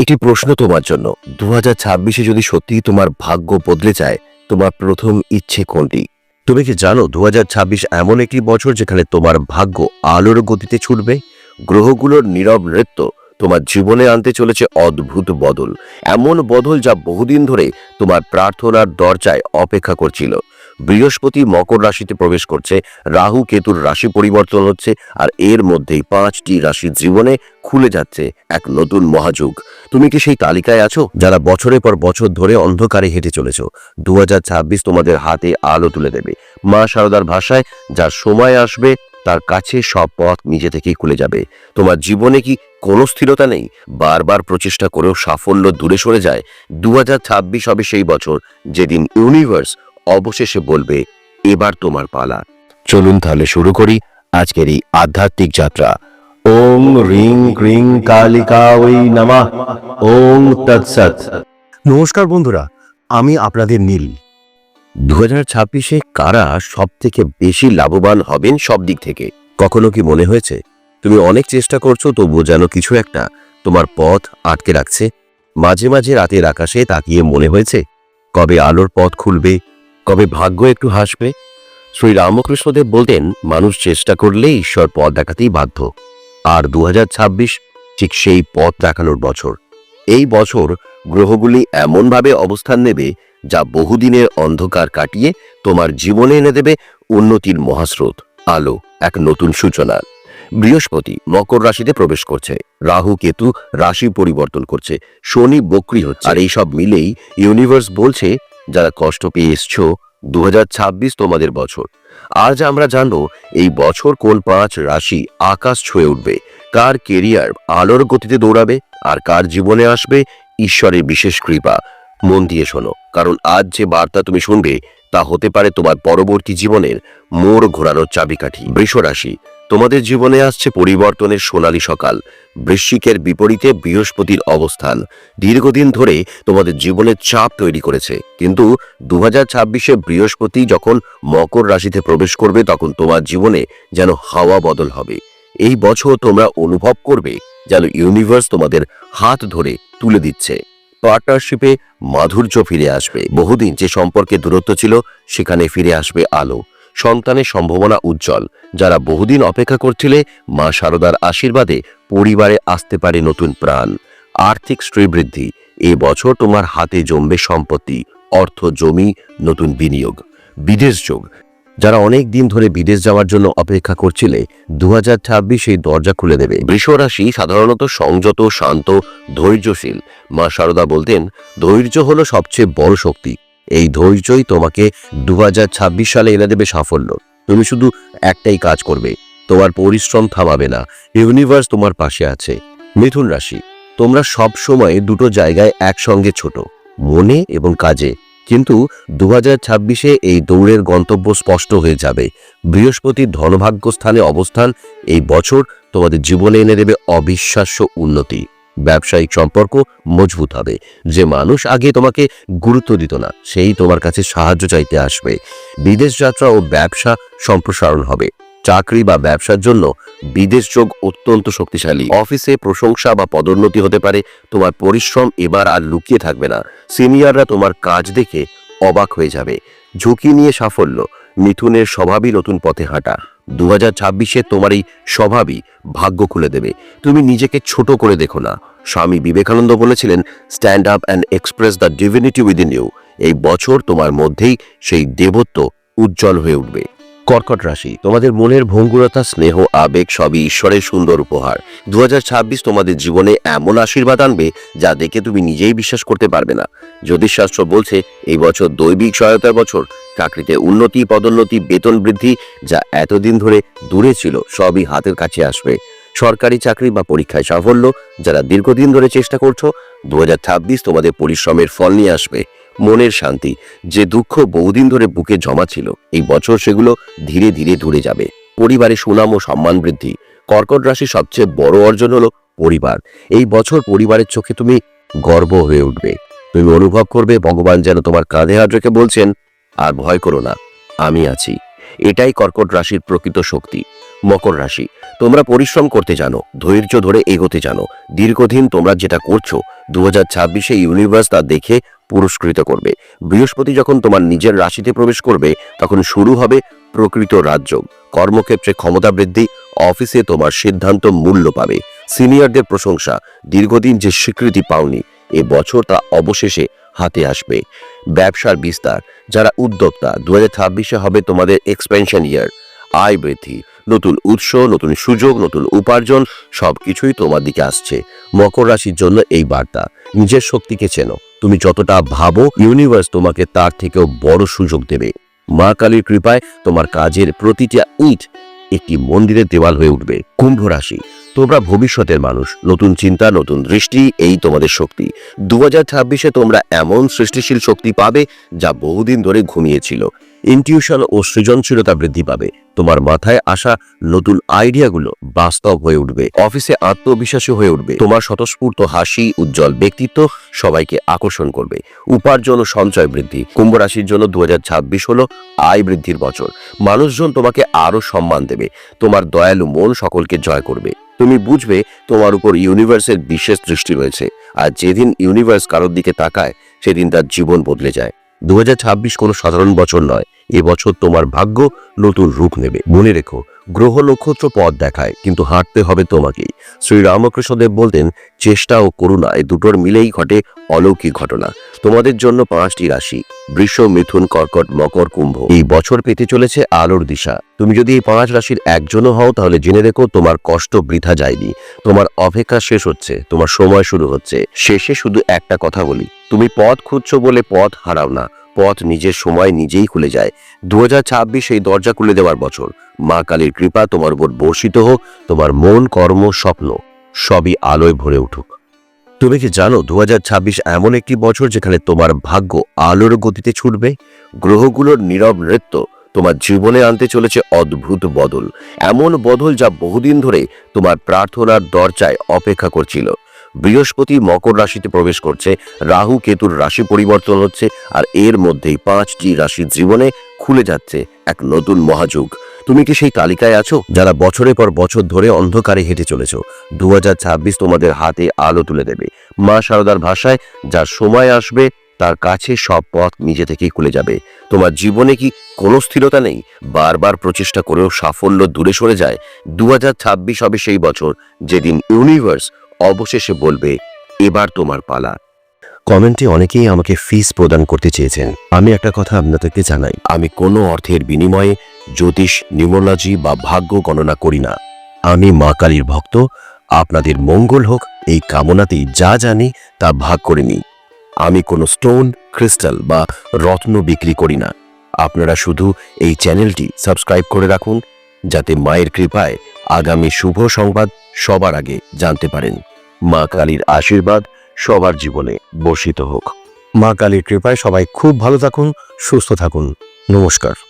একটি প্রশ্ন তোমার জন্য। দু হাজার ছাব্বিশে যদি সত্যি তোমার ভাগ্য বদলে যায়, তোমার প্রথম ইচ্ছে কোনটি? তুমি কি জানো দু হাজার ছাব্বিশ এমন একটি বছর যেখানে তোমার ভাগ্য আলোর গতিতে ছুটবে? গ্রহগুলোর নীরব নৃত্য তোমার জীবনে আনতে চলেছে অদ্ভুত বদল। এমন বদল যা বহুদিন ধরে তোমার প্রার্থনার দরজায় অপেক্ষা করছিল। বৃহস্পতি মকর রাশিতে প্রবেশ করছে, রাহু কেতুর রাশি পরিবর্তন হচ্ছে, আর এর মধ্যেই পাঁচটি রাশির জীবনে খুলে যাচ্ছে এক নতুন মহাযুগ। তুমি কি সেই তালিকায় আছো? যারা বছরের পর বছর ধরে অন্ধকারে হেঁটে চলেছ দু তোমাদের হাতে আলো তুলে দেবে। মা শারদার ভাষায়, যার সময় আসবে, তার কাছে সব পথ নিজে থেকেই খুলে যাবে। তোমার জীবনে কি কোনো স্থিরতা নেই? বারবার প্রচেষ্টা করেও সাফল্য দূরে সরে যায়। দু হাজার ছাব্বিশ হবে সেই বছর যেদিন ইউনিভার্স অবশেষে বলবে এবার তোমার পালা। চলুন তাহলে শুরু করি আজকের এই আধ্যাত্মিক যাত্রা। ওং রিং ক্রিং কালিকা ওই নামা। ওং তৎসৎ। নমস্কার বন্ধুরা আমি আপনাদের নীল। দু হাজার ছাব্বিশে কারা সব থেকে বেশি লাভবান হবেন সব দিক থেকে? কখনো কি মনে হয়েছে? তুমি অনেক চেষ্টা করছ তবুও যেন কিছু একটা তোমার পথ আটকে রাখছে। মাঝে মাঝে রাতের আকাশে তাকিয়ে মনে হয়েছে কবে আলোর পথ খুলবে কবে ভাগ্য একটু হাসবে? শ্রী রামকৃষ্ণদেব বলতেন, মানুষ চেষ্টা করলে ঈশ্বর পথ দেখাতেই বাধ্য। আর দু হাজার ছাব্বিশ ঠিক সেই পথ দেখানোর বছর। এই বছর গ্রহগুলি এমনভাবে অবস্থান নেবে, যা বহুদিনের অন্ধকার কাটিয়ে তোমার জীবনে এনে দেবে উন্নতির মহাস্রোত। আলো, এক নতুন সূচনা। বৃহস্পতি মকর রাশিতে প্রবেশ করছে। রাহু, কেতু রাশি পরিবর্তন করছে। শনি বক্রি হচ্ছে। আর এই সব মিলেই ইউনিভার্স বলছে যারা কষ্ট পেয়ে এসছো দু তোমাদের বছর। আজ আমরা জানব, এই বছর কোন পাঁচ রাশি আকাশ ছুঁয়ে উঠবে? কার কেরিয়ার আলোর গতিতে দৌড়াবে? আর কার জীবনে আসবে? ঈশ্বরের বিশেষ কৃপা। মন দিয়ে শোনো, কারণ আজ যে বার্তা তুমি শুনবে, তা হতে পারে তোমার পরবর্তী জীবনের মোড় ঘোরানোর চাবিকাঠি। বৃষ রাশি তোমাদের জীবনে আসছে পরিবর্তনের সোনালী সকাল, বৃশ্চিকের বিপরীতে বৃহস্পতির অবস্থান। দীর্ঘদিন ধরে তোমাদের জীবনে চাপ তৈরি করেছে, কিন্তু দু হাজার বৃহস্পতি যখন মকর রাশিতে প্রবেশ করবে, তখন তোমার জীবনে যেন হাওয়া বদল হবে। এই বছর তোমরা অনুভব করবে যেন ইউনিভার্স তোমাদের হাত ধরে তুলে দিচ্ছে। পার্টনারশিপে মাধুর্য ফিরে আসবে। বহুদিন যে সম্পর্কে দূরত্ব ছিল, সেখানে ফিরে আসবে আলো। সন্তানের সম্ভাবনা উজ্জ্বল। যারা বহুদিন অপেক্ষা করছিলে, মা শারদার আশীর্বাদে পরিবারে আসতে পারে নতুন প্রাণ। আর্থিক শ্রীবৃদ্ধি, এ বছর তোমার হাতে জমবে সম্পত্তি, অর্থ, জমি, নতুন বিনিয়োগ। বিদেশ যোগ। যারা অনেক দিন ধরে বিদেশ যাওয়ার জন্য অপেক্ষা করছিলে দু এই দরজা খুলে দেবে। বৃষ রাশি সাধারণত সংযত, শান্ত, ধৈর্যশীল। মা শারদা বলতেন, ধৈর্য হলো সবচেয়ে বড় শক্তি। এই ধৈর্যই তোমাকে দু হাজার ছাব্বিশ সালে এনে দেবে সাফল্য। তুমি শুধু একটাই কাজ করবে, তোমার পরিশ্রম থামাবে না, ইউনিভার্স তোমার পাশে আছে। মিথুন রাশি, তোমরা সব সময় দুটো জায়গায় একসঙ্গে ছোট, মনে এবং কাজে। কিন্তু দু ছাব্বিশে এই দৌড়ের গন্তব্য স্পষ্ট হয়ে যাবে। বৃহস্পতির ধনভাগ্য স্থানে অবস্থান এই বছর তোমাদের জীবনে এনে দেবে অবিশ্বাস্য উন্নতি। ব্যবসায়িক সম্পর্ক মজবুত হবে। যে মানুষ আগে তোমাকে গুরুত্ব দিত না, সেই তোমার কাছে সাহায্য চাইতে আসবে। বিদেশ যাত্রা ও ব্যবসা সম্প্রসারণ হবে। চাকরি বা ব্যবসার জন্য বিদেশ যোগ অত্যন্ত শক্তিশালী। অফিসে প্রশংসা বা পদোন্নতি হতে পারে, তোমার পরিশ্রম এবার আর লুকিয়ে থাকবে না। সিনিয়ররা তোমার কাজ দেখে অবাক হয়ে যাবে। ঝুঁকি নিয়ে সাফল্য, মিথুনের স্বভাবই নতুন পথে হাঁটা। দু হাজার তোমার এই স্বভাবই ভাগ্য খুলে দেবে। তুমি নিজেকে ছোট করে দেখো না। স্বামী বিবেকানন্দ বলেছিলেন stand up and express the divinity within you এই বছর তোমার মধ্যেই সেই দেবত্ব উজ্জ্বল হয়ে উঠবে। কর্কট রাশি, তোমাদের মনের ভঙ্গুরতা, স্নেহ, আবেগ সবই ঈশ্বরের সুন্দর উপহার। দু তোমাদের জীবনে এমন আশীর্বাদ আনবে যা দেখে তুমি নিজেই বিশ্বাস করতে পারবে না। জ্যোতিষশাস্ত্র বলছে, এই বছর দৈবিক সহায়তার বছর। চাকরিতে উন্নতি, পদোন্নতি, বেতন বৃদ্ধি যা এতদিন ধরে দূরে ছিল, সবই হাতের কাছে আসবে। সরকারি চাকরি বা পরীক্ষায় সাফল্য যারা দীর্ঘদিন ধরে চেষ্টা করছ দু তোমাদের পরিশ্রমের ফল নিয়ে আসবে। মনের শান্তি, যে দুঃখ বহুদিন ধরে বুকে জমা ছিল, এই বছর সেগুলো ধীরে ধীরে দূরে যাবে। পরিবারে সুনাম ও সম্মান বৃদ্ধি, কর্কট রাশি সবচেয়ে বড় অর্জন হলো পরিবার। এই বছর পরিবারের চোখে তুমি গর্ব হয়ে উঠবে। তুমি অনুভব করবে ভগবান যেন তোমার কাঁধে হাত রেখে বলছেন, আর ভয় করো না, আমি আছি। এটাই কর্কট রাশির প্রকৃত শক্তি। মকর রাশি। তোমরা পরিশ্রম করতে জানো, ধৈর্য ধরে এগোতে জানো। দীর্ঘদিন তোমরা যেটা করছ দু হাজার ছাব্বিশে ইউনিভার্স তা দেখে পুরস্কৃত করবে। বৃহস্পতি যখন তোমার নিজের রাশিতে প্রবেশ করবে, তখন শুরু হবে প্রকৃত রাজ্য। কর্মক্ষেত্রে ক্ষমতা বৃদ্ধি, অফিসে তোমার সিদ্ধান্ত মূল্য পাবে। সিনিয়রদের প্রশংসা, দীর্ঘদিন যে স্বীকৃতি পাওনি, এ বছর তা অবশেষে হাতে আসবে। ব্যবসার বিস্তার, যারা উদ্যোক্তা দু হাজার হবে তোমাদের এক্সপেনশন ইয়ার আয় বৃদ্ধি, নতুন উৎস, নতুন সুযোগ, নতুন উপার্জন, সবকিছুই তোমার দিকে আসছে। মকর রাশির জন্য এই বার্তা, নিজের শক্তিকে চেনো। তুমি যতটা ভাবো ইউনিভার্স তোমাকে তার থেকেও বড় সুযোগ দেবে। মা কালীর কৃপায় তোমার কাজের প্রতিটা ইট একটি মন্দিরের দেওয়াল হয়ে উঠবে। কুম্ভ রাশি তোমরা ভবিষ্যতের মানুষ। নতুন চিন্তা, নতুন দৃষ্টি, এই তোমাদের শক্তি। দু হাজার ছাব্বিশে তোমরা এমন সৃষ্টিশীল শক্তি পাবে যা বহুদিন ধরে ঘুমিয়েছিল। ইনটিউশন ও সৃজনশীলতা বৃদ্ধি পাবে। তোমার মাথায় আসা নতুন আইডিয়াগুলো বাস্তব হয়ে উঠবে। অফিসে আত্মবিশ্বাসী হয়ে উঠবে। তোমার স্বতঃস্ফূর্ত হাসি, উজ্জ্বল ব্যক্তিত্ব সবাইকে আকর্ষণ করবে। উপার্জন ও সঞ্চয় বৃদ্ধি। কুম্ভ রাশির জন্য দু হাজার ছাব্বিশ হলো আয় বৃদ্ধির বছর। মানুষজন তোমাকে আরও সম্মান দেবে। তোমার দয়ালু মন সকলকে জয় করবে। তুমি বুঝবে তোমার উপর ইউনিভার্সের বিশেষ দৃষ্টি রয়েছে। আর যেদিন ইউনিভার্স কারোর দিকে তাকায়, সেদিন তার জীবন বদলে যায়। দু কোনো সাধারণ বছর নয়। এবছর তোমার ভাগ্য নতুন রূপ নেবে। মনে রেখো, গ্রহ নক্ষত্র পথ দেখায়, কিন্তু হাঁটতে হবে তোমাকেই। শ্রী রামকৃষ্ণদেব বলতেন চেষ্টা ও করুণা এই দুটোর মিলেই ঘটে অলৌকিক ঘটনা। তোমাদের জন্য পাঁচটি রাশি, বৃষ, মিথুন, কর্কট, মকর, কুম্ভ। এই বছর পেতে চলেছে আলোর দিশা। তুমি যদি এই পাঁচ রাশির একজনও হও, তাহলে জেনে রেখো তোমার কষ্ট বৃথা যায়নি। তোমার অপেক্ষা শেষ হচ্ছে, তোমার সময় শুরু হচ্ছে। শেষে শুধু একটা কথা বলি, তুমি পথ খুঁজছো বলে পথ হারাও না। পথ নিজের সময় নিজেই খুলে যায়। দু হাজার ছাব্বিশ এই দরজা খুলে দেওয়ার বছর। মা কালীর কৃপা তোমার উপর বর্ষিত হোক, তোমার মন কর্ম স্বপ্ন সবই আলোয় ভরে উঠুক। তুমি কি জানো দু এমন একটি বছর যেখানে তোমার ভাগ্য আলোর গতিতে ছুটবে? গ্রহগুলোর নীরব নৃত্য তোমার জীবনে আনতে চলেছে অদ্ভুত বদল। এমন বদল যা বহুদিন ধরে তোমার প্রার্থনার দরজায় অপেক্ষা করছিল। বৃহস্পতি মকর রাশিতে প্রবেশ করছে, রাহু কেতুর রাশি পরিবর্তন হচ্ছে, আর এর মধ্যেই পাঁচটি রাশির জীবনে খুলে যাচ্ছে এক নতুন মহাযুগ। তুমি কি সেই তালিকায় আছো যারা বছরের পর বছর ধরে অন্ধকারে হেঁটে চলেছ? দু তোমাদের হাতে আলো তুলে দেবে। মা শারদার ভাষায়, যার সময় আসবে, তার কাছে সব পথ নিজে থেকেই খুলে যাবে। তোমার জীবনে কি কোনো স্থিরতা নেই? বারবার প্রচেষ্টা করেও সাফল্য দূরে সরে যায়। দু হাজার ছাব্বিশ হবে সেই বছর যেদিন ইউনিভার্স অবশেষে বলবে, এবার তোমার পালা। কমেন্টে অনেকেই আমাকে ফিস প্রদান করতে চেয়েছেন। আমি একটা কথা আপনাদেরকে জানাই। আমি কোনো অর্থের বিনিময়ে জ্যোতিষ নিউমোলজি বা ভাগ্য গণনা করি না। আমি মা কালীর ভক্ত, আপনাদের মঙ্গল হোক, এই কামনাতেই যা জানি তা ভাগ করে নিই। আমি কোনো স্টোন, ক্রিস্টাল বা রত্ন বিক্রি করি না। আপনারা শুধু এই চ্যানেলটি সাবস্ক্রাইব করে রাখুন, যাতে মায়ের কৃপায় আগামী শুভ সংবাদ সবার আগে জানতে পারেন। মা কালীর আশীর্বাদ সবার জীবনে বর্ষিত হোক। মা কালীর কৃপায় সবাই খুব ভালো থাকুন, সুস্থ থাকুন। নমস্কার।